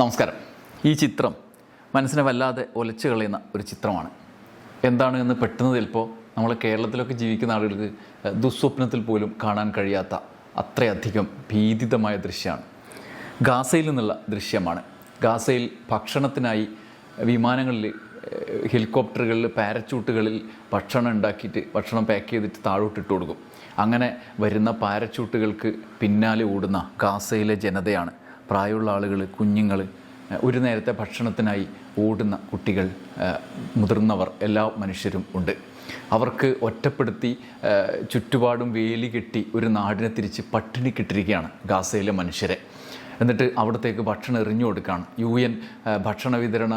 നമസ്കാരം. ഈ ചിത്രം മനസ്സിനെ വല്ലാതെ ഒലച്ചു കളയുന്ന ഒരു ചിത്രമാണ്. എന്താണ് എന്ന് പെട്ടെന്ന് ചിലപ്പോൾ നമ്മൾ കേരളത്തിലൊക്കെ ജീവിക്കുന്ന ആളുകൾക്ക് ദുസ്വപ്നത്തിൽ പോലും കാണാൻ കഴിയാത്ത അത്രയധികം ഭീതിതമായ ദൃശ്യമാണ്. ഗാസയിൽ നിന്നുള്ള ദൃശ്യമാണ്. ഗാസയിൽ ഭക്ഷണത്തിനായി വിമാനങ്ങളിൽ ഹെലികോപ്റ്ററുകളിൽ പാരച്ചൂട്ടുകളിൽ ഭക്ഷണം ഉണ്ടാക്കിയിട്ട് ഭക്ഷണം പാക്ക് ചെയ്തിട്ട് താഴോട്ടിട്ട് കൊടുക്കും അങ്ങനെ വരുന്ന പാരച്ചൂട്ടുകൾക്ക് പിന്നാലെ ഓടുന്ന ഗാസയിലെ ജനതയാണ് പ്രായമുള്ള ആളുകൾ കുഞ്ഞുങ്ങൾ ഒരു നേരത്തെ ഭക്ഷണത്തിനായി ഓടുന്ന കുട്ടികൾ മുതിർന്നവർ എല്ലാ മനുഷ്യരും ഉണ്ട്. അവർക്ക് ഒറ്റപ്പെടുത്തി ചുറ്റുപാടും വേലി കെട്ടി ഒരു നാടിനെ തിരിച്ച് പട്ടിണി കിട്ടിരിക്കുകയാണ് ഗാസയിലെ മനുഷ്യരെ. എന്നിട്ട് അവിടത്തേക്ക് ഭക്ഷണം എറിഞ്ഞു കൊടുക്കുകയാണ് യു എൻ ഭക്ഷണ വിതരണ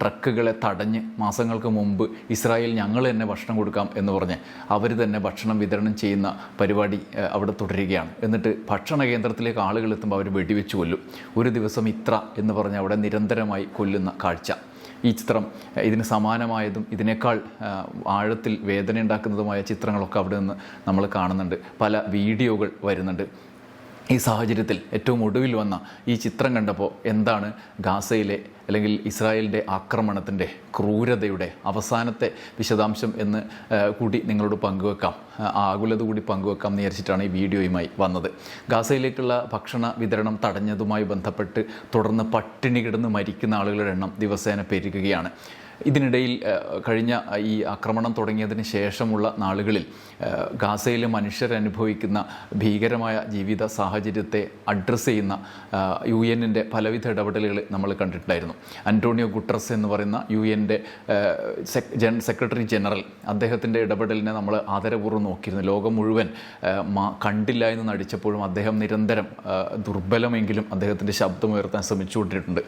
ട്രക്കുകളെ തടഞ്ഞ് മാസങ്ങൾക്ക് മുമ്പ് ഇസ്രായേൽ ഞങ്ങൾ തന്നെ ഭക്ഷണം കൊടുക്കാം എന്ന് പറഞ്ഞ് അവർ തന്നെ ഭക്ഷണം വിതരണം ചെയ്യുന്ന പരിപാടി അവിടെ തുടരുകയാണ്. എന്നിട്ട് ഭക്ഷണ കേന്ദ്രത്തിലേക്ക് ആളുകൾ എത്തുമ്പോൾ അവർ വെടിവെച്ച് കൊല്ലും. ഒരു ദിവസം ഇത്ര എന്ന് പറഞ്ഞ് അവിടെ നിരന്തരമായി കൊല്ലുന്ന കാഴ്ച. ഈ ചിത്രം ഇതിന് സമാനമായതും ഇതിനേക്കാൾ ആഴത്തിൽ വേദന ഉണ്ടാക്കുന്നതുമായ ചിത്രങ്ങളൊക്കെ അവിടെ നിന്ന് നമ്മൾ കാണുന്നുണ്ട്. പല വീഡിയോകൾ വരുന്നുണ്ട്. ഈ സാഹചര്യത്തിൽ ഏറ്റവും ഒടുവിൽ വന്ന ഈ ചിത്രം കണ്ടപ്പോൾ എന്താണ് ഗാസയിലെ അല്ലെങ്കിൽ ഇസ്രായേലിന്റെ ആക്രമണത്തിന്റെ ക്രൂരതയുടെ അവസാനത്തെ വിശദാംശം എന്ന് കൂടി നിങ്ങളോട് പങ്കുവെക്കാം. ആകുലത കൂടി പങ്കുവെക്കാം വിചാരിച്ചിട്ടാണ് ഈ വീഡിയോയുമായി വന്നത്. ഗാസയിലേക്കുള്ള ഭക്ഷണ വിതരണം തടഞ്ഞതുമായി ബന്ധപ്പെട്ട് തുടർന്ന് പട്ടിണി കിടന്ന് മരിക്കുന്ന ആളുകളുടെ എണ്ണം ദിവസേന പെരുകുകയാണ്. ഇതിനിടയിൽ കഴിഞ്ഞ ഈ ആക്രമണം തുടങ്ങിയതിന് ശേഷമുള്ള നാളുകളിൽ ഗാസയിലെ മനുഷ്യരനുഭവിക്കുന്ന ഭീകരമായ ജീവിത സാഹചര്യത്തെ അഡ്രസ്സ് ചെയ്യുന്ന യു എന്നിന്റെ പലവിധ ഇടപെടലുകൾ നമ്മൾ കണ്ടിട്ടുണ്ടായിരുന്നു. അന്റോണിയോ ഗുട്ടറസ് എന്ന് പറയുന്ന യു എന്റെ സെക്രട്ടറി ജനറൽ അദ്ദേഹത്തിന്റെ ഇടപെടലിനെ നമ്മൾ ആദരപൂർവം നോക്കിയിരുന്നു. ലോകം മുഴുവൻ കണ്ടില്ല എന്ന് നടിച്ചപ്പോഴും അദ്ദേഹം നിരന്തരം ദുർബലമെങ്കിലും അദ്ദേഹത്തിന്റെ ശബ്ദം ഉയർത്താൻ ശ്രമിച്ചുകൊണ്ടിട്ടുണ്ട്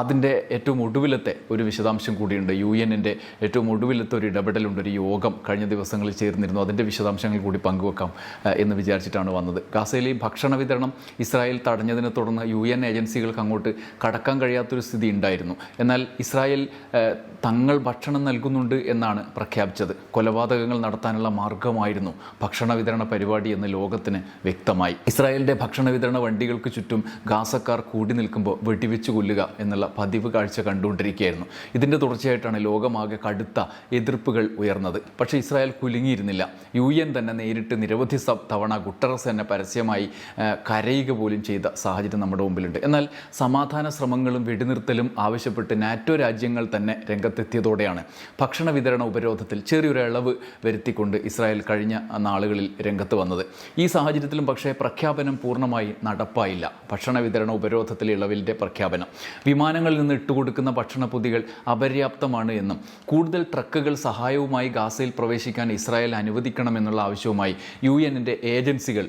അതിന്റെ ഏറ്റവും ഒടുവിലത്തെ ഒരു വിശദാംശം കൂടിയുണ്ട്. യു എന്നിന്റെ ഏറ്റവും ഒടുവിലത്തെ ഒരു ഇടപെടലുണ്ട്. ഒരു യോഗം കഴിഞ്ഞ ദിവസങ്ങളിൽ ചേർന്നിരുന്നു. അതിന്റെ വിശദാംശങ്ങൾ കൂടി പങ്കുവെക്കാം എന്ന് വിചാരിച്ചിട്ടാണ് വന്നത്. ഗാസയിലെ ഭക്ഷണ വിതരണം ഇസ്രായേൽ തടഞ്ഞതിനെ തുടർന്ന് യു എൻ ഏജൻസികൾക്ക് അങ്ങോട്ട് കടക്കാൻ കഴിയാത്തൊരു സ്ഥിതി ഉണ്ടായിരുന്നു. എന്നാൽ ഇസ്രായേൽ തങ്ങൾ ഭക്ഷണം നൽകുന്നുണ്ട് എന്നാണ് പ്രഖ്യാപിച്ചത്. കൊലപാതകങ്ങൾ നടത്താനുള്ള മാർഗമായിരുന്നു ഭക്ഷണ വിതരണ പരിപാടി എന്ന് ലോകത്തിന് വ്യക്തമായി. ഇസ്രായേലിന്റെ ഭക്ഷണ വിതരണ വണ്ടികൾക്ക് ചുറ്റും ഗാസക്കാർ കൂടി നിൽക്കുമ്പോൾ വെടിവെച്ച് കൊല്ലുക എന്നുള്ള പതിവ് കാഴ്ച കണ്ടുകൊണ്ടിരിക്കുകയായിരുന്നു. ഇതിന്റെ തുടർച്ചയായിട്ടാണ് ലോകമാകെ കടുത്ത എതിർപ്പുകൾ ഉയർന്നത്. പക്ഷേ ഇസ്രായേൽ കുലുങ്ങിയിരുന്നില്ല. യു എൻ തന്നെ നേരിട്ട് നിരവധി തവണ ഗുട്ടറസ് തന്നെ പരസ്യമായി കരയുക പോലും ചെയ്ത സാഹചര്യം നമ്മുടെ മുമ്പിലുണ്ട്. എന്നാൽ സമാധാന ശ്രമങ്ങളും വെടിനിർത്തലും ആവശ്യപ്പെട്ട് നാറ്റോ രാജ്യങ്ങൾ തന്നെ രംഗത്തെത്തിയതോടെയാണ് ഭക്ഷണ വിതരണ ഉപരോധത്തിൽ ചെറിയൊരു ഇളവ് വരുത്തിക്കൊണ്ട് ഇസ്രായേൽ കഴിഞ്ഞ നാളുകളിൽ രംഗത്ത് വന്നത്. ഈ സാഹചര്യത്തിലും പക്ഷേ പ്രഖ്യാപനം പൂർണമായി നടപ്പായില്ല. ഭക്ഷണ വിതരണ ഉപരോധത്തിലെ ഇളവിന്റെ പ്രഖ്യാപനം. വിമാനങ്ങളിൽ നിന്ന് ഇട്ടുകൊടുക്കുന്ന ഭക്ഷണപ്പൊതികൾ അപര്യാപ്തമാണ് എന്നും കൂടുതൽ ട്രക്കുകൾ സഹായവുമായി ഗാസയിൽ പ്രവേശിക്കാൻ ഇസ്രായേൽ അനുവദിക്കണമെന്നുള്ള ആവശ്യവുമായി യു എന്നിന്റെ ഏജൻസികൾ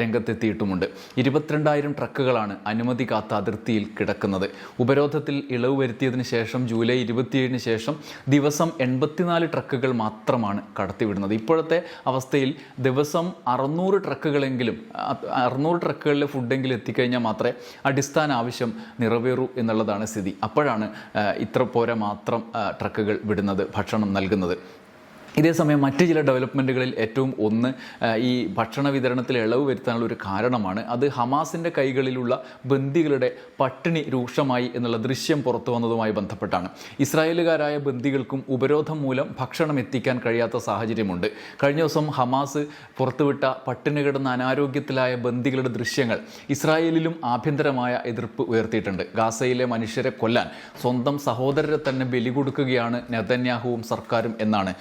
രംഗത്തെത്തിയിട്ടുമുണ്ട്. ഇരുപത്തിരണ്ടായിരം ട്രക്കുകളാണ് അനുമതി കാത്ത അതിർത്തിയിൽ കിടക്കുന്നത്. ഉപരോധത്തിൽ ഇളവ് വരുത്തിയതിന് ശേഷം ജൂലൈ ഇരുപത്തിയേഴിന് ശേഷം ദിവസം എൺപത്തിനാല് ട്രക്കുകൾ മാത്രമാണ് കടത്തിവിടുന്നത്. ഇപ്പോഴത്തെ അവസ്ഥയിൽ ദിവസം അറുന്നൂറ് ട്രക്കുകളെങ്കിലും അറുന്നൂറ് ട്രക്കുകളിലെ ഫുഡെങ്കിലും എത്തിക്കഴിഞ്ഞാൽ മാത്രമേ അടിസ്ഥാന ആവശ്യം നിറവേറൂ എന്നുള്ളതാണ് സ്ഥിതി. അപ്പോഴാണ് ഇത്ര പോരെ മാത്രം ആ, ട്രക്കുകൾ വിടുന്നത് ഭക്ഷണം നൽകുന്നത്. ഇതേസമയം മറ്റ് ചില ഡെവലപ്മെന്റുകളിൽ ഏറ്റവും ഒന്ന് ഈ ഭക്ഷണ വിതരണത്തിൽ ഇളവ് വരുത്താനുള്ള ഒരു കാരണമാണ്. അത് ഹമാസിന്റെ കൈകളിലുള്ള ബന്ദികളുടെ പട്ടിണി രൂക്ഷമായി എന്നുള്ള ദൃശ്യം പുറത്തു വന്നതുമായി ബന്ധപ്പെട്ടാണ്. ഇസ്രായേലുകാരായ ബന്ദികൾക്കും ഉപരോധം മൂലം ഭക്ഷണം എത്തിക്കാൻ കഴിയാത്ത സാഹചര്യമുണ്ട്. കഴിഞ്ഞ ദിവസം ഹമാസ് പുറത്തുവിട്ട പട്ടിണി കിടന്ന അനാരോഗ്യത്തിലായ ബന്ദികളുടെ ദൃശ്യങ്ങൾ ഇസ്രായേലിലും ആഭ്യന്തരമായ എതിർപ്പ് ഉയർത്തിയിട്ടുണ്ട്. ഗാസയിലെ മനുഷ്യരെ കൊല്ലാൻ സ്വന്തം സഹോദരരെ തന്നെ ബലി കൊടുക്കുകയാണ് നെതന്യാഹുവും സർക്കാരും എന്നാണ്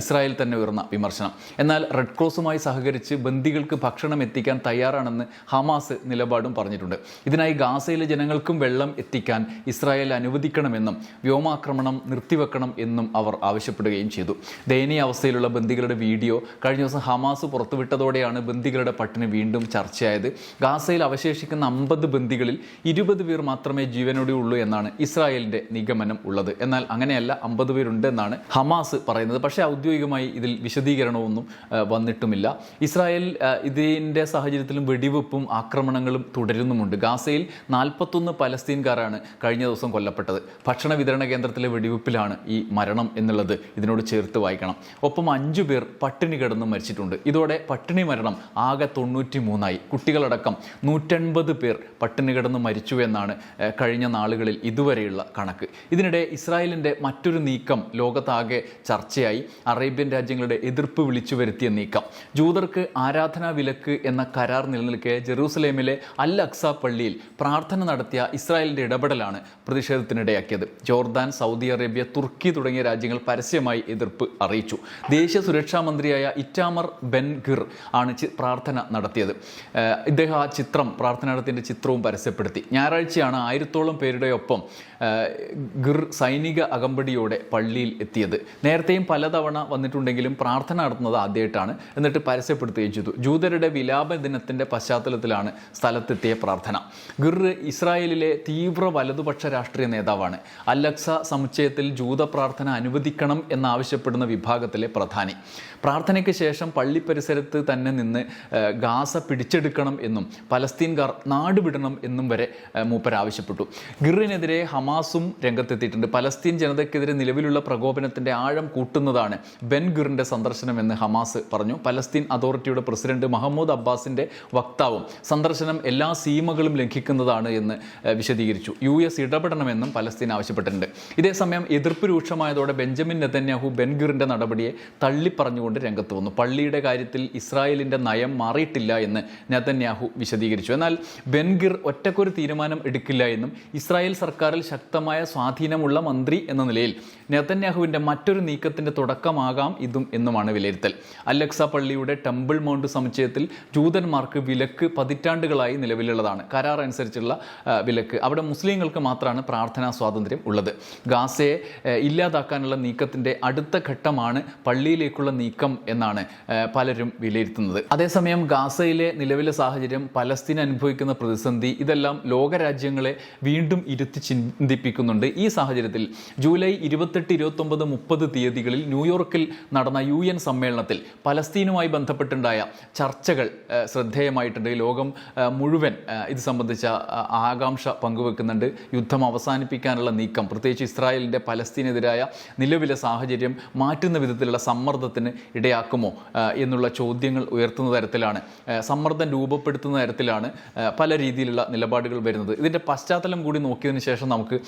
ഇസ്രായേൽ തന്നെ ഉയർന്ന വിമർശനം. എന്നാൽ റെഡ് ക്രോസുമായി സഹകരിച്ച് ബന്ദികൾക്ക് ഭക്ഷണം എത്തിക്കാൻ തയ്യാറാണെന്ന് ഹമാസ് നിലപാടും പറഞ്ഞിട്ടുണ്ട്. ഇതിനായി ഗാസയിലെ ജനങ്ങൾക്കും വെള്ളം എത്തിക്കാൻ ഇസ്രായേൽ അനുവദിക്കണമെന്നും വ്യോമാക്രമണം നിർത്തിവെക്കണം എന്നും അവർ ആവശ്യപ്പെടുകയും ചെയ്തു. ദയനീയ അവസ്ഥയിലുള്ള ബന്ദികളുടെ വീഡിയോ കഴിഞ്ഞ ദിവസം ഹമാസ് പുറത്തുവിട്ടതോടെയാണ് ബന്ദികളുടെ പട്ടിണി വീണ്ടും ചർച്ചയായത്. ഗാസയിൽ അവശേഷിക്കുന്ന അമ്പത് ബന്ദികളിൽ ഇരുപത് പേർ മാത്രമേ ജീവനോടെ ഉള്ളൂ എന്നാണ് ഇസ്രായേലിന്റെ നിഗമനം ഉള്ളത്. എന്നാൽ അങ്ങനെയല്ല അമ്പത് പേരുണ്ട് എന്നാണ് ഹമാസ് പറയുന്നത്. പക്ഷേ ഔദ്യോഗികമായി ഇതിൽ വിശദീകരണമൊന്നും വന്നിട്ടുമില്ല. ഇസ്രായേൽ ഇതിന്റെ സാഹചര്യത്തിലും വെടിവെപ്പും ആക്രമണങ്ങളും തുടരുന്നുമുണ്ട്. ഗാസയിൽ നാൽപ്പത്തൊന്ന് പലസ്തീൻകാരാണ് കഴിഞ്ഞ ദിവസം കൊല്ലപ്പെട്ടത്. ഭക്ഷണ വിതരണ കേന്ദ്രത്തിലെ വെടിവെപ്പിലാണ് ഈ മരണം എന്നുള്ളത് ഇതിനോട് ചേർത്ത് വായിക്കണം. ഒപ്പം അഞ്ചു പേർ പട്ടിണി കിടന്ന് മരിച്ചിട്ടുണ്ട്. ഇതോടെ പട്ടിണി മരണം ആകെ തൊണ്ണൂറ്റി മൂന്നായി കുട്ടികളടക്കം നൂറ്റൻപത് പേർ പട്ടിണി കിടന്ന് മരിച്ചു എന്നാണ് കഴിഞ്ഞ നാളുകളിൽ ഇതുവരെയുള്ള കണക്ക്. ഇതിനിടെ ഇസ്രായേലിന്റെ മറ്റൊരു നീക്കം ലോകത്താകെ ചർച്ചയായി. അറേബ്യൻ രാജ്യങ്ങളുടെ എതിർപ്പ് വിളിച്ചു വരുത്തിയ നീക്കം. ജൂതർക്ക് ആരാധനാ വിലക്ക് എന്ന കരാർ നിലനിൽക്കെ ജെറൂസലേമിലെ അൽ അക്സ പള്ളിയിൽ പ്രാർത്ഥന നടത്തിയ ഇസ്രായേലിന്റെ ഇടപെടലാണ് പ്രതിഷേധത്തിനിടയാക്കിയത്. ജോർദാൻ സൗദി അറേബ്യ തുർക്കി തുടങ്ങിയ രാജ്യങ്ങൾ പരസ്യമായി എതിർപ്പ് അറിയിച്ചു. ദേശീയ സുരക്ഷാ മന്ത്രിയായ ഇറ്റാമർ ബെൻ ഗിർ ആണ് പ്രാർത്ഥന നടത്തിയത്. ഇദ്ദേഹം ആ ചിത്രം പ്രാർത്ഥനാടത്തിന്റെ ചിത്രവും പരസ്യപ്പെടുത്തി. ഞായറാഴ്ചയാണ് ആയിരത്തോളം പേരുടെ ഒപ്പം ഗിർ സൈനിക അകമ്പടിയോടെ പള്ളിയിൽ എത്തിയത്. നേരത്തെയും പലതവണ വന്നിട്ടുണ്ടെങ്കിലും പ്രാർത്ഥന നടത്തുന്നത് ആദ്യമായിട്ടാണ്. എന്നിട്ട് പരസ്യപ്പെടുത്തുകയും ചെയ്തു. ജൂതരുടെ വിലാപ ദിനത്തിന്റെ പശ്ചാത്തലത്തിലാണ് സ്ഥലത്തെത്തിയ പ്രാർത്ഥന. ഗിർ ഇസ്രായേലിലെ തീവ്ര വലതുപക്ഷ രാഷ്ട്രീയ നേതാവാണ്. അലക്സ സമുച്ചയത്തിൽ ജൂത പ്രാർത്ഥന അനുവദിക്കണം എന്നാവശ്യപ്പെടുന്ന വിഭാഗത്തിലെ പ്രധാനി. പ്രാർത്ഥനയ്ക്ക് ശേഷം പള്ളി പരിസരത്ത് തന്നെ നിന്ന് ഗാസ പിടിച്ചെടുക്കണം എന്നും പലസ്തീൻകാർ നാടുവിടണം എന്നും വരെ മൂപ്പർ ആവശ്യപ്പെട്ടു. ഗിറിനെതിരെ ഹമാസും രംഗത്തെത്തിയിട്ടുണ്ട്. പലസ്തീൻ ജനതയ്ക്കെതിരെ നിലവിലുള്ള പ്രകോപനത്തിന്റെ ആഴം കൂട്ടുന്നതാണ് ബെൻ ഗിറിന്റെ സന്ദർശനം എന്ന് ഹമാസ് പറഞ്ഞു. പലസ്തീൻ അതോറിറ്റിയുടെ പ്രസിഡന്റ് മഹമ്മൂദ് അബ്ബാസിന്റെ വക്താവും സന്ദർശനം എല്ലാ സീമകളും ലംഘിക്കുന്നതാണ് എന്ന് വിശദീകരിച്ചു. യു എസ് ഇടപെടണമെന്നും പലസ്തീൻ ആവശ്യപ്പെട്ടിട്ടുണ്ട്. ഇതേസമയം എതിർപ്പ് രൂക്ഷമായതോടെ ബെഞ്ചമിൻ നെതന്യാഹു ബെൻഗുറിന്റെ നടപടിയെ തള്ളിപ്പറഞ്ഞുകൊണ്ട് രംഗത്ത് വന്നു. പള്ളിയുടെ കാര്യത്തിൽ ഇസ്രായേലിന്റെ നയം മാറിയിട്ടില്ല എന്ന് നെതന്യാഹു വിശദീകരിച്ചു. എന്നാൽ ബെൻഗിർ ഒറ്റക്കൊരു തീരുമാനം എടുക്കില്ല എന്നും ഇസ്രായേൽ സർക്കാരിൽ ശക്തമായ സ്വാധീനമുള്ള മന്ത്രി എന്ന നിലയിൽ നെതന്യാഹുവിന്റെ മറ്റൊരു നീക്കത്തിന്റെ തുടക്കമാകാം ഇതും എന്നുമാണ് വിലയിരുത്തൽ. അലക്സ പള്ളിയുടെ ടെമ്പിൾ മൗണ്ട് സമുച്ചയത്തിൽ ജൂതന്മാർക്ക് വിലക്ക് പതിറ്റാണ്ടുകളായി നിലവിലുള്ളതാണ്. കരാർ അനുസരിച്ചുള്ള വിലക്ക്. അവിടെ മുസ്ലിങ്ങൾക്ക് മാത്രമാണ് പ്രാർത്ഥനാ സ്വാതന്ത്ര്യം ഉള്ളത്. ഗാസയെ ഇല്ലാതാക്കാനുള്ള നീക്കത്തിന്റെ അടുത്ത ഘട്ടമാണ് പള്ളിയിലേക്കുള്ള നീക്കം എന്നാണ് പലരും വിലയിരുത്തുന്നത്. അതേസമയം ഗാസയിലെ നിലവിലെ സാഹചര്യം പലസ്തീൻ അനുഭവിക്കുന്ന പ്രതിസന്ധി ഇതെല്ലാം ലോകരാജ്യങ്ങളെ വീണ്ടും ഇരുത്തി ചിന്തിപ്പിക്കുന്നുണ്ട്. ഈ സാഹചര്യത്തിൽ ജൂലൈ ഇരുപത്തെട്ട് ഇരുപത്തൊമ്പത് മുപ്പത് തീയതികളിൽ ന്യൂയോർക്കിൽ നടന്ന യു എൻ സമ്മേളനത്തിൽ പലസ്തീനുമായി ബന്ധപ്പെട്ടുണ്ടായ ചർച്ചകൾ ശ്രദ്ധേയമായിട്ടുണ്ട്. ലോകം മുഴുവൻ ഇത് സംബന്ധിച്ച ആകാംക്ഷ പങ്കുവെക്കുന്നുണ്ട്. യുദ്ധം അവസാനിപ്പിക്കാനുള്ള നീക്കം പ്രത്യേകിച്ച് ഇസ്രായേലിന്റെ പലസ്തീനെതിരായ നിലവിലെ സാഹചര്യം മാറ്റുന്ന വിധത്തിലുള്ള സമ്മർദ്ദത്തിന് ഇടയാക്കുമോ എന്നുള്ള ചോദ്യങ്ങൾ ഉയർത്തുന്ന തരത്തിലാണ് സമ്മർദ്ദം രൂപപ്പെടുത്തുന്ന തരത്തിലാണ് പല രീതിയിലുള്ള നിലപാടുകൾ വരുന്നത്. ഇതിന്റെ പശ്ചാത്തലം കൂടി നോക്കിയതിന് ശേഷം നമുക്ക്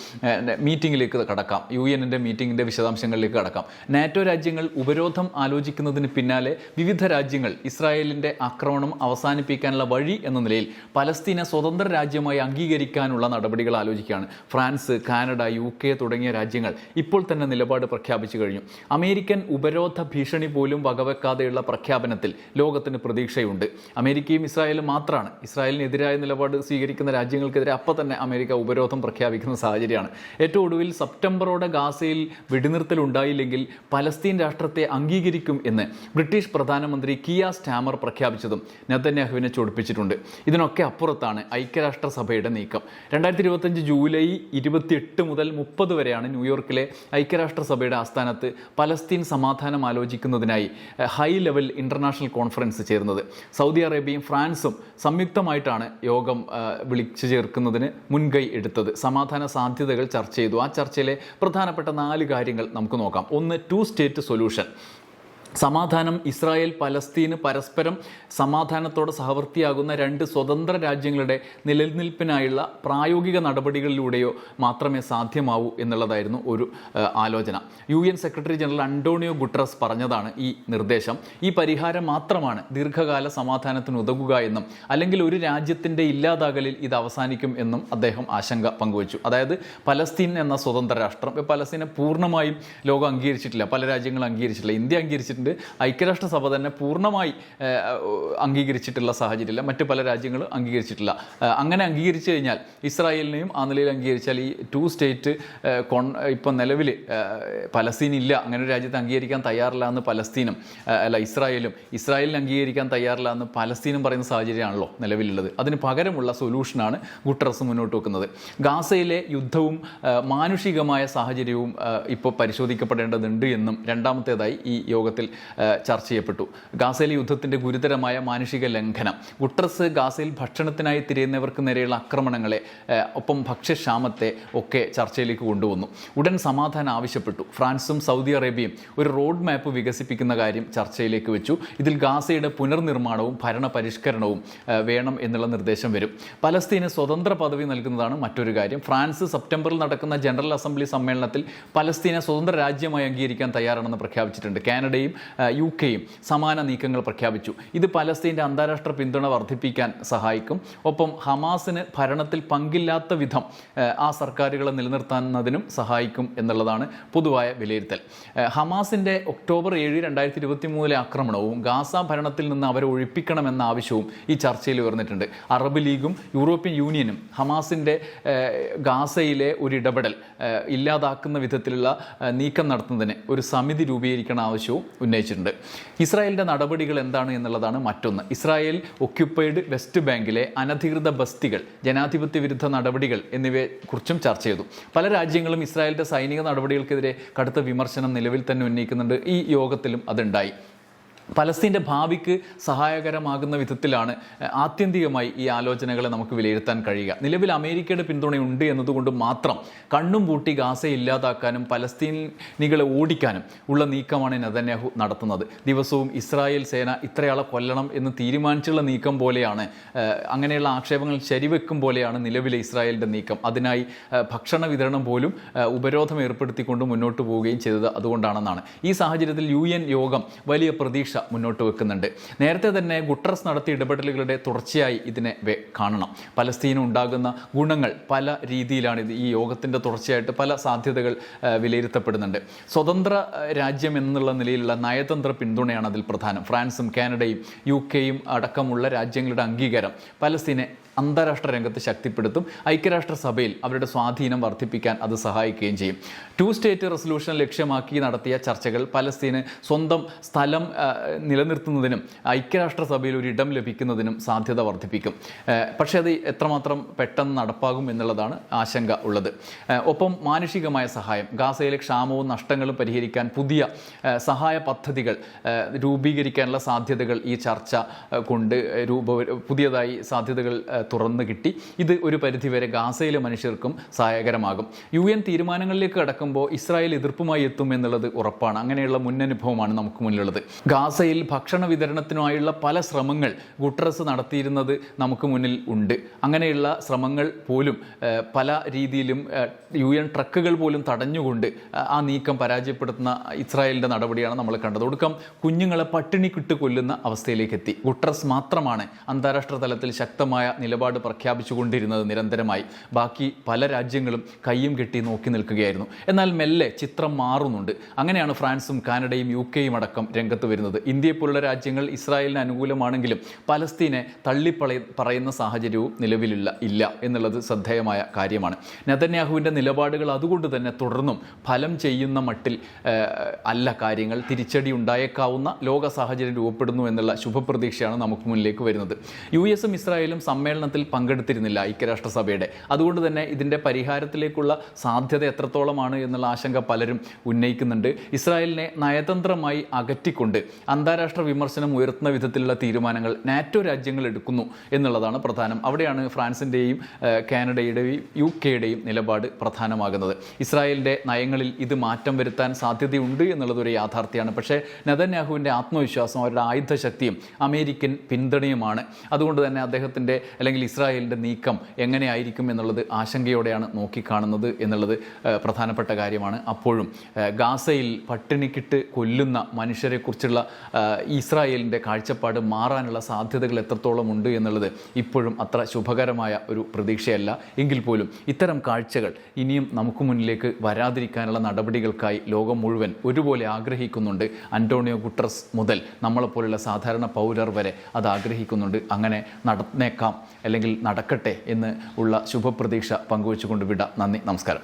മീറ്റിംഗിലേക്ക് കടക്കാം. യു എന്നിന്റെ മീറ്റിംഗിന്റെ വിശദാംശങ്ങളിലേക്ക് കടക്കാം. നാറ്റോ രാജ്യങ്ങൾ ഉപരോധം ആലോചിക്കുന്നതിന് പിന്നാലെ വിവിധ രാജ്യങ്ങൾ ഇസ്രായേലിന്റെ ആക്രമണം അവസാനിപ്പിക്കാനുള്ള വഴി എന്ന നിലയിൽ പലസ്തീനെ സ്വതന്ത്ര രാജ്യമായി അംഗീകരിക്കാനുള്ള നടപടികൾ ആലോചിക്കുകയാണ്. ഫ്രാൻസ് കാനഡ യു കെ തുടങ്ങിയ രാജ്യങ്ങൾ ഇപ്പോൾ തന്നെ നിലപാട് പ്രഖ്യാപിച്ചു കഴിഞ്ഞു. അമേരിക്കൻ ഉപരോധ ഭീഷണി പോലും വകവെക്കാതെയുള്ള പ്രഖ്യാപനത്തിൽ ലോകത്തിന് പ്രതീക്ഷയുണ്ട്. അമേരിക്കയും ഇസ്രായേലും മാത്രമാണ്. ഇസ്രായേലിനെതിരായ നിലപാട് സ്വീകരിക്കുന്ന രാജ്യങ്ങൾക്കെതിരെ അപ്പം തന്നെ അമേരിക്ക ഉപരോധം പ്രഖ്യാപിക്കുന്ന സാഹചര്യമാണ്. ഏറ്റവും ഒടുവിൽ സെപ്റ്റംബറോടെ ഗാസയിൽ വെടിനിർത്തൽ ഉണ്ടായില്ലെങ്കിൽ പലസ്തീൻ രാഷ്ട്രത്തെ അംഗീകരിക്കും എന്ന് ബ്രിട്ടീഷ് പ്രധാനമന്ത്രി കിയ സ്റ്റാമർ പ്രഖ്യാപിച്ചതും നെതന്യാഹുവിനെ ചൊടിപ്പിച്ചിട്ടുണ്ട്. ഇതിനൊക്കെ അപ്പുറത്താണ് ഐക്യരാഷ്ട്രസഭയുടെ നീക്കം. രണ്ടായിരത്തി ഇരുപത്തഞ്ച് ജൂലൈ ഇരുപത്തിയെട്ട് മുതൽ മുപ്പത് വരെയാണ് ന്യൂയോർക്കിലെ ഐക്യരാഷ്ട്രസഭയുടെ ആസ്ഥാനത്ത് പലസ്തീൻ സമാധാനം ആലോചിക്കുന്നതിനായി ഹൈ ലെവൽ ഇന്റർനാഷണൽ കോൺഫറൻസ് ചേരുന്നത്. സൗദി അറേബ്യയും ഫ്രാൻസും സംയുക്തമായിട്ടാണ് യോഗം വിളിച്ചു ചേർക്കുന്നതിന് മുൻകൈ എടുത്തത്. സമാധാന സാധ്യതകൾ ചർച്ച ചെയ്തു. ആ ചർച്ചയിലെ പ്രധാനപ്പെട്ട നാല് കാര്യങ്ങൾ നമുക്ക് നോക്കാം. ഒന്ന് ടു സ്റ്റേറ്റ് സൊല്യൂഷൻ സമാധാനം ഇസ്രായേൽ പലസ്തീന് പരസ്പരം സമാധാനത്തോടെ സഹവർത്തിയാകുന്ന രണ്ട് സ്വതന്ത്ര രാജ്യങ്ങളുടെ നിലനിൽപ്പിനായുള്ള പ്രായോഗിക നടപടികളിലൂടെയോ മാത്രമേ സാധ്യമാവൂ എന്നുള്ളതായിരുന്നു ഒരു ആലോചന. U N secretary general Antonio Guterres പറഞ്ഞതാണ് ഈ നിർദ്ദേശം. ഈ പരിഹാരം മാത്രമാണ് ദീർഘകാല സമാധാനത്തിന് ഉതകുക എന്നും അല്ലെങ്കിൽ ഒരു രാജ്യത്തിന്റെ ഇല്ലാതാകലിൽ ഇത് അവസാനിക്കും എന്നും അദ്ദേഹം ആശങ്ക പങ്കുവച്ചു. അതായത് പലസ്തീൻ എന്ന സ്വതന്ത്ര രാഷ്ട്രം പലസ്തീനെ പൂർണമായും ലോകം അംഗീകരിച്ചിട്ടില്ല പല രാജ്യങ്ങളും അംഗീകരിച്ചിട്ടില്ല ഇന്ത്യ അംഗീകരിച്ചിട്ടുണ്ട് അംഗീകരിച്ചിട്ടുണ്ട് ഐക്യരാഷ്ട്രസഭ തന്നെ പൂർണമായി അംഗീകരിച്ചിട്ടുള്ള സാഹചര്യമില്ല. മറ്റ് പല രാജ്യങ്ങളും അംഗീകരിച്ചിട്ടില്ല. അങ്ങനെ അംഗീകരിച്ചു കഴിഞ്ഞാൽ ഇസ്രായേലിനെയും ആ നിലയിൽ അംഗീകരിച്ചാൽ ഈ ടു സ്റ്റേറ്റ് കോൺ ഇപ്പം നിലവിൽ പലസ്തീൻ ഇല്ല. അങ്ങനെ ഒരു രാജ്യത്തെ അംഗീകരിക്കാൻ തയ്യാറില്ല എന്ന് പലസ്തീനും അല്ല ഇസ്രായേലും ഇസ്രായേലിനെ അംഗീകരിക്കാൻ തയ്യാറില്ല എന്ന് പലസ്തീനും പറയുന്ന സാഹചര്യമാണല്ലോ നിലവിലുള്ളത്. അതിന് പകരമുള്ള സൊല്യൂഷനാണ് ഗുട്ടറസ് മുന്നോട്ട് വെക്കുന്നത്. ഗാസയിലെ യുദ്ധവും മാനുഷികമായ സാഹചര്യവും ഇപ്പോൾ പരിശോധിക്കപ്പെടേണ്ടതുണ്ട് എന്നും രണ്ടാമത്തേതായി ഈ യോഗത്തിൽ ചർച്ച ചെയ്യപ്പെട്ടു. ഗാസയിലെ യുദ്ധത്തിന്റെ ഗുരുതരമായ മാനുഷിക ലംഘനം. ഗുട്ടറസ് ഗാസയിൽ ഭക്ഷണത്തിനായി തിരയുന്നവർക്ക് നേരെയുള്ള ആക്രമണങ്ങളെ ഒപ്പം ഭക്ഷ്യക്ഷാമത്തെ ഒക്കെ ചർച്ചയിലേക്ക് കൊണ്ടുവന്നു. ഉടൻ സമാധാനം ആവശ്യപ്പെട്ടു. ഫ്രാൻസും സൗദി അറേബ്യയും ഒരു റോഡ് മാപ്പ് വികസിപ്പിക്കുന്ന കാര്യം ചർച്ചയിലേക്ക് വെച്ചു. ഇതിൽ ഗാസയുടെ പുനർനിർമ്മാണവും ഭരണ പരിഷ്കരണവും വേണം എന്നുള്ള നിർദ്ദേശം വരും. പലസ്തീന് സ്വതന്ത്ര പദവി നൽകുന്നതാണ് മറ്റൊരു കാര്യം. ഫ്രാൻസ് സെപ്റ്റംബറിൽ നടക്കുന്ന ജനറൽ അസംബ്ലി സമ്മേളനത്തിൽ പലസ്തീനെ സ്വതന്ത്ര രാജ്യമായി അംഗീകരിക്കാൻ തയ്യാറാണെന്ന് പ്രഖ്യാപിച്ചിട്ടുണ്ട്. കാനഡയും യു കെയും സമാന നീക്കങ്ങൾ പ്രഖ്യാപിച്ചു. ഇത് പലസ്തീന്റെ അന്താരാഷ്ട്ര പിന്തുണ വർദ്ധിപ്പിക്കാൻ സഹായിക്കും. ഒപ്പം ഹമാസിന് ഭരണത്തിൽ പങ്കില്ലാത്ത വിധം ആ സർക്കാരുകളെ നിലനിർത്തുന്നതിനും സഹായിക്കും എന്നുള്ളതാണ് പൊതുവായ വിലയിരുത്തൽ. ഹമാസിന്റെ ഒക്ടോബർ ഏഴ് രണ്ടായിരത്തി ഇരുപത്തി മൂന്നിലെ ആക്രമണവും ഗാസ ഭരണത്തിൽ നിന്ന് അവരെ ഒഴിപ്പിക്കണമെന്ന ആവശ്യവും ഈ ചർച്ചയിൽ ഉയർന്നിട്ടുണ്ട്. അറബ് ലീഗും യൂറോപ്യൻ യൂണിയനും ഹമാസിന്റെ ഗാസയിലെ ഒരു ഇടപെടൽ ഇല്ലാതാക്കുന്ന വിധത്തിലുള്ള നീക്കം നടത്തുന്നതിന് ഒരു സമിതി രൂപീകരിക്കണ ആവശ്യവും ഉന്നയിച്ചിട്ടുണ്ട്. ഇസ്രായേലിന്റെ നടപടികൾ എന്താണ് എന്നുള്ളതാണ് മറ്റൊന്ന്. ഇസ്രായേൽ ഒക്യുപ്പൈഡ് വെസ്റ്റ് ബാങ്കിലെ അനധികൃത ബസ്തികൾ ജനാധിപത്യ വിരുദ്ധ നടപടികൾ എന്നിവയെ കുറിച്ചും ചർച്ച ചെയ്തു. പല രാജ്യങ്ങളും ഇസ്രായേലിന്റെ സൈനിക നടപടികൾക്കെതിരെ കടുത്ത വിമർശനം നിലവിൽ തന്നെ ഉന്നയിക്കുന്നുണ്ട്. ഈ യോഗത്തിലും അതുണ്ടായി. പലസ്തീന്റെ ഭാവിക്ക് സഹായകരമാകുന്ന വിധത്തിലാണ് ആത്യന്തികമായി ഈ ആലോചനകളെ നമുക്ക് വിലയിരുത്താൻ കഴിയുക. നിലവിൽ അമേരിക്കയുടെ പിന്തുണയുണ്ട് എന്നതുകൊണ്ട് മാത്രം കണ്ണും പൂട്ടി ഗാസയെ ഇല്ലാതാക്കാനും പലസ്തീനികളെ ഓടിക്കാനും ഉള്ള നീക്കമാണ് നെതന്യാഹു നടത്തുന്നത്. ദിവസവും ഇസ്രായേൽ സേന ഇത്രയാളെ കൊല്ലണം എന്ന് തീരുമാനിച്ചുള്ള നീക്കം പോലെയാണ് അങ്ങനെയുള്ള ആക്ഷേപങ്ങൾ ശരിവെക്കും പോലെയാണ് നിലവിലെ ഇസ്രായേലിന്റെ നീക്കം. അതിനായി ഭക്ഷണ വിതരണം പോലും ഉപരോധം ഏർപ്പെടുത്തിക്കൊണ്ട് മുന്നോട്ട് പോവുകയും ചെയ്തത് അതുകൊണ്ടാണെന്നാണ്. ഈ സാഹചര്യത്തിൽ യു യോഗം വലിയ പ്രതീക്ഷ മുന്നോട്ട് വെക്കുന്നുണ്ട്. നേരത്തെ തന്നെ ഗുട്ടറസ് നടത്തിയ ഇടപെടലുകളുടെ തുടർച്ചയായി ഇതിനെ കാണണം. പലസ്തീന് ഉണ്ടാകുന്ന ഗുണങ്ങൾ പല രീതിയിലാണ് ഇത് ഈ യോഗത്തിന്റെ തുടർച്ചയായിട്ട് പല സാധ്യതകൾ വിലയിരുത്തപ്പെടുന്നുണ്ട്. സ്വതന്ത്ര രാജ്യം എന്നുള്ള നിലയിലുള്ള നയതന്ത്ര പിന്തുണയാണ് അതിൽ പ്രധാനം. ഫ്രാൻസും കാനഡയും യു കെയും അടക്കമുള്ള രാജ്യങ്ങളുടെ അംഗീകാരം പലസ്തീനെ അന്താരാഷ്ട്ര രംഗത്ത് ശക്തിപ്പെടുത്തും. ഐക്യരാഷ്ട്രസഭയിൽ അവരുടെ സ്വാധീനം വർദ്ധിപ്പിക്കാൻ അത് സഹായിക്കുകയും ചെയ്യും. ടു സ്റ്റേറ്റ് റെസൊല്യൂഷൻ ലക്ഷ്യമാക്കി നടത്തിയ ചർച്ചകൾ പലസ്തീന് സ്വന്തം സ്ഥലം നിലനിർത്തുന്നതിനും ഐക്യരാഷ്ട്രസഭയിൽ ഒരു ഇടം ലഭിക്കുന്നതിനും സാധ്യത വർദ്ധിപ്പിക്കും. പക്ഷേ അത് എത്രമാത്രം പെട്ടെന്ന് നടപ്പാകും എന്നുള്ളതാണ് ആശങ്ക ഉള്ളത്. ഒപ്പം മാനുഷികമായ സഹായം ഗാസയിലെ ക്ഷാമവും നഷ്ടങ്ങളും പരിഹരിക്കാൻ പുതിയ സഹായ പദ്ധതികൾ രൂപീകരിക്കാനുള്ള സാധ്യതകൾ ഈ ചർച്ച കൊണ്ട് രൂപ പുതിയതായി സാധ്യതകൾ തുറന്നു കിട്ടി. ഇത് ഒരു പരിധിവരെ ഗാസയിലെ മനുഷ്യർക്കും സഹായകരമാകും. യു എൻ തീരുമാനങ്ങളിലേക്ക് കടക്കുമ്പോൾ ഇസ്രായേൽ എതിർപ്പുമായി എത്തും എന്നുള്ളത് ഉറപ്പാണ്. അങ്ങനെയുള്ള മുന്നനുഭവമാണ് നമുക്ക് മുന്നിലുള്ളത്. ഗാസയിൽ ഭക്ഷണ വിതരണത്തിനായുള്ള പല ശ്രമങ്ങൾ ഗുട്രസ് നടത്തിയിരുന്നത് നമുക്ക് മുന്നിൽ ഉണ്ട്. അങ്ങനെയുള്ള ശ്രമങ്ങൾ പോലും പല രീതിയിലും യു എൻ ട്രക്കുകൾ പോലും തടഞ്ഞുകൊണ്ട് ആ, നീക്കം പരാജയപ്പെടുത്തുന്ന ഇസ്രായേലിന്റെ നടപടിയാണ് നമ്മൾ കണ്ടത്. ഒടുക്കം കുഞ്ഞുങ്ങളെ പട്ടിണിക്കിട്ട് കൊല്ലുന്ന അവസ്ഥയിലേക്ക് എത്തി. ഗുട്രസ് മാത്രമാണ് അന്താരാഷ്ട്ര തലത്തിൽ ശക്തമായ നിലപാട് പ്രഖ്യാപിച്ചുകൊണ്ടിരുന്നത് നിരന്തരമായി. ബാക്കി പല രാജ്യങ്ങളും കയ്യും കെട്ടി നോക്കി നിൽക്കുകയായിരുന്നു. എന്നാൽ മെല്ലെ ചിത്രം മാറുന്നുണ്ട്. അങ്ങനെയാണ് ഫ്രാൻസും കാനഡയും യു കെയും അടക്കം രംഗത്ത് വരുന്നത്. ഇന്ത്യയെ പോലുള്ള രാജ്യങ്ങൾ ഇസ്രായേലിന് അനുകൂലമാണെങ്കിലും പലസ്തീനെ തള്ളിപ്പളയ പറയുന്ന സാഹചര്യവും നിലവിലില്ല ഇല്ല എന്നുള്ളത് ശ്രദ്ധേയമായ കാര്യമാണ്. നെതന്യാഹുവിന്റെ നിലപാടുകൾ അതുകൊണ്ട് തന്നെ തുടർന്നും ഫലം ചെയ്യുന്ന മട്ടിൽ അല്ല കാര്യങ്ങൾ തിരിച്ചടി ഉണ്ടായേക്കാവുന്ന ലോക സാഹചര്യം രൂപപ്പെടുന്നു എന്നുള്ള ശുഭപ്രതീക്ഷയാണ് നമുക്ക് മുന്നിലേക്ക് വരുന്നത്. യു എസും ഇസ്രായേലും സമ്മേളനത്തിൽ പങ്കെടുത്തിരുന്നില്ല ഐക്യരാഷ്ട്രസഭയുടെ. അതുകൊണ്ട് തന്നെ ഇതിന്റെ പരിഹാരത്തിലേക്കുള്ള സാധ്യത എത്രത്തോളമാണ് എന്നുള്ള ആശങ്ക പലരും ഉന്നയിക്കുന്നുണ്ട്. ഇസ്രായേലിനെ നയതന്ത്രമായി അകറ്റിക്കൊണ്ട് അന്താരാഷ്ട്ര വിമർശനം ഉയർത്തുന്ന വിധത്തിലുള്ള തീരുമാനങ്ങൾ നാറ്റോ രാജ്യങ്ങൾ എടുക്കുന്നു എന്നുള്ളതാണ് പ്രധാനം. അവിടെയാണ് ഫ്രാൻസിന്റെയും കാനഡയുടെയും യു കെയുടെയും നിലപാട് പ്രധാനമാകുന്നത്. ഇസ്രായേലിന്റെ നയങ്ങളിൽ ഇത് മാറ്റം വരുത്താൻ സാധ്യതയുണ്ട് എന്നുള്ളതൊരു യാഥാർത്ഥ്യമാണ്. പക്ഷേ നെതന്യാഹുവിന്റെ ആത്മവിശ്വാസം അവരുടെ ആയുധശക്തിയും അമേരിക്കൻ പിന്തുണയുമാണ്. അതുകൊണ്ട് തന്നെ അദ്ദേഹത്തിന്റെ അല്ലെങ്കിൽ അല്ലെങ്കിൽ ഇസ്രായേലിന്റെ നീക്കം എങ്ങനെയായിരിക്കും എന്നുള്ളത് ആശങ്കയോടെയാണ് നോക്കിക്കാണുന്നത് എന്നുള്ളത് പ്രധാനപ്പെട്ട കാര്യമാണ്. അപ്പോഴും ഗാസയിൽ പട്ടിണിക്കിട്ട് കൊല്ലുന്ന മനുഷ്യരെക്കുറിച്ചുള്ള ഇസ്രായേലിന്റെ കാഴ്ചപ്പാട് മാറാനുള്ള സാധ്യതകൾ എത്രത്തോളം ഉണ്ട് എന്നുള്ളത് ഇപ്പോഴും അത്ര ശുഭകരമായ ഒരു പ്രതീക്ഷയല്ല. എങ്കിൽ പോലും ഇത്തരം കാഴ്ചകൾ ഇനിയും നമുക്ക് മുന്നിലേക്ക് വരാതിരിക്കാനുള്ള നടപടികൾക്കായി ലോകം മുഴുവൻ ഒരുപോലെ ആഗ്രഹിക്കുന്നുണ്ട്. അന്റോണിയോ ഗുട്ടറസ് മുതൽ നമ്മളെപ്പോലുള്ള സാധാരണ പൗരർ വരെ അത് ആഗ്രഹിക്കുന്നുണ്ട്. അങ്ങനെ നടന്നേക്കാം. അല്ലെങ്കിൽ നടക്കട്ടെ എന്ന് ഉള്ള ശുഭപ്രതീക്ഷ പങ്കുവെച്ചുകൊണ്ട് വിട. നന്ദി നമസ്കാരം.